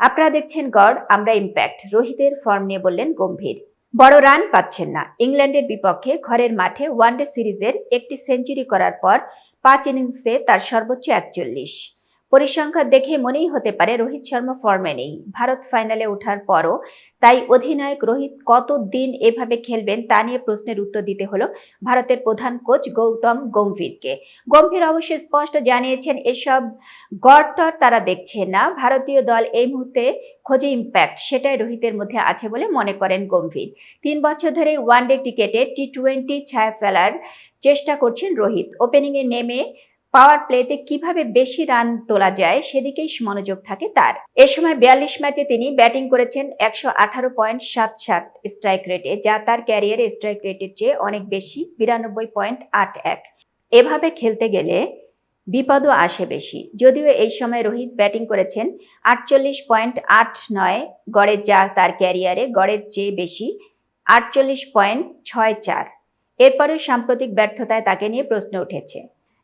আপনারা দেখছেন গড়, আমরা ইম্প্যাক্ট রোহিতের ফর্ম নিয়ে বললেন গম্ভীর। বড় রান পাচ্ছেন না। ইংল্যান্ডের বিপক্ষে ঘরের মাঠে ওয়ানডে সিরিজের একটি সেঞ্চুরি করার পর পাঁচ ইনিংসে তার সর্বোচ্চ একচল্লিশ। পরিসংখ্যান দেখে মনেই হতে পারে রোহিত শর্মা ফর্মে নেই। ভারত ফাইনালে ওঠার পরও তাই অধিনায়ক রোহিত কত দিন এভাবে খেলবেন তা নিয়ে প্রশ্নের উত্তর দিতে হলো ভারতের প্রধান কোচ গৌতম গম্ভীরকে। গম্ভীর অবশ্য স্পষ্ট জানিয়েছেন, এসব গড়টর তারা দেখছে না। ভারতীয় দল এই মুহূর্তে খোঁজে ইম্প্যাক্ট সেটাই রোহিতের মধ্যে আছে বলে মনে করেন গম্ভীর। তিন বছর ধরে ওয়ানডে ক্রিকেটে টি টোয়েন্টি ছায়া ফেলার চেষ্টা করছেন রোহিত। ওপেনিংয়ে নেমে পাওয়ার প্লেতে কীভাবে বেশি রান তোলা যায় সেদিকেই মনোযোগ থাকে তার। এ সময় বিয়াল্লিশ ম্যাচে তিনি ব্যাটিং করেছেন একশো আঠারো পয়েন্ট সাত সাত স্ট্রাইক রেটে যা তার ক্যারিয়ারে স্ট্রাইক রেটের চেয়ে অনেক বেশি, বিরানব্বই পয়েন্ট আট এক। এভাবে খেলতে গেলে বিপদও আসে বেশি। যদিও এই সময় রোহিত ব্যাটিং করেছেন আটচল্লিশ পয়েন্ট আট নয় গড়ের যা তার ক্যারিয়ারে গড়ের চেয়ে বেশি, আটচল্লিশ পয়েন্ট ছয় চার। এরপরেও সাম্প্রতিক ব্যর্থতায় তাকে নিয়ে প্রশ্ন উঠেছে।